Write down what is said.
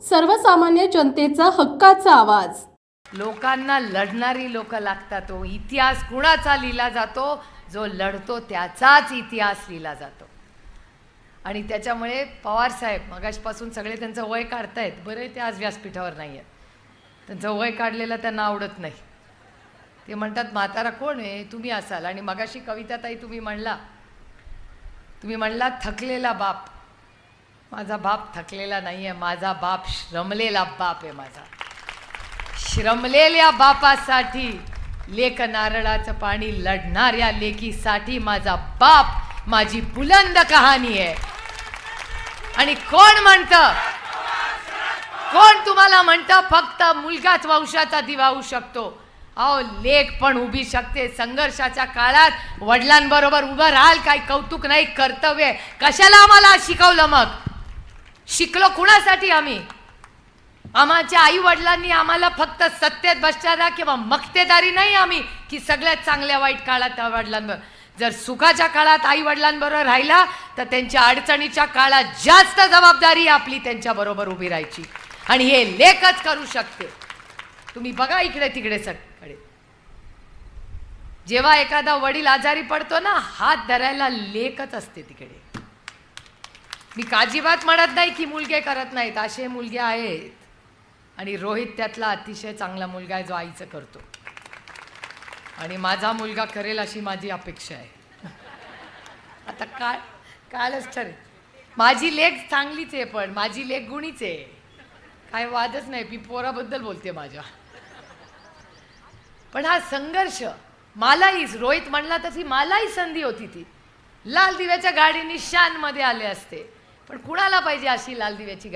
सर्वसामान्य जनतेचा हक्काचा आवाज. लोकांना लढणारी लोक लागतात तो इतिहास कुणाचा लिहिला जातो? जो लढतो त्याचाच इतिहास लिहिला जातो. आणि त्याच्यामुळे पवार साहेब मगाशपासून सगळे त्यांचं वय काढतायत. बरे ते आज व्यासपीठावर नाही आहेत त्यांचं वय काढलेलं त्यांना आवडत नाही. ते म्हणतात म्हातारा कोण आहे? तुम्ही असाल. आणि मगाशी कविताताई तुम्ही म्हणला तुम्ही म्हणला थकलेला बाप. माझा बाप थकलेला नाही आहे माझा बाप श्रमलेला बाप आहे माझा. श्रमलेल्या बापासाठी लेख नारळाचं पाणी लढणाऱ्या लेकीसाठी माझा बाप माझी बुलंद कहाणी आहे. आणि कोण म्हणतं? कोण तुम्हाला म्हणतं? फक्त मुलगाच वंशाचा दिवा होऊ शकतो. अहो लेख पण उभी शकते. संघर्षाच्या काळात वडिलांबरोबर उभं राहाल काही कौतुक नाही कर्तव्य आहे. कशाला आम्हाला शिकवलं मग? शिकलो कुणासाठी आम्ही? आम्हाच्या आई वडिलांनी आम्हाला फक्त सत्तेत बसणारा किंवा मक्तेदारी नाही आम्ही की सगळ्यात चांगल्या वाईट काळात त्या वडिलांबरोबर जर सुखाच्या काळात आई वडिलांबरोबर राहिला तर त्यांच्या अडचणीच्या काळात जास्त जबाबदारी आपली त्यांच्याबरोबर उभी राहायची. आणि हे लेखच करू शकते. तुम्ही बघा इकडे तिकडे सगळे. जेव्हा एखादा वडील आजारी पडतो ना हात धरायला लेखच असते तिकडे. मी काजीबात म्हणत नाही की मुलगे करत नाहीत? असे मुलगे आहेत. आणि रोहित त्यातला अतिशय चांगला मुलगा आहे जो आईचं करतो. आणि माझा मुलगा करेल अशी माझी अपेक्षा आहे. आता काय कालच ठरेल. माझी लेख चांगलीच आहे पण माझी लेख गुणीच आहे. काय वादच नाही मी पोराबद्दल बोलते माझ्या. पण हा संघर्ष मलाही रोहित म्हणला तशी मलाही संधी होती ती. लाल दिव्याच्या गाडीने शानमध्ये आले असते. पण कुणाला पाहिजे अशी लाल दिव्याची गाडी?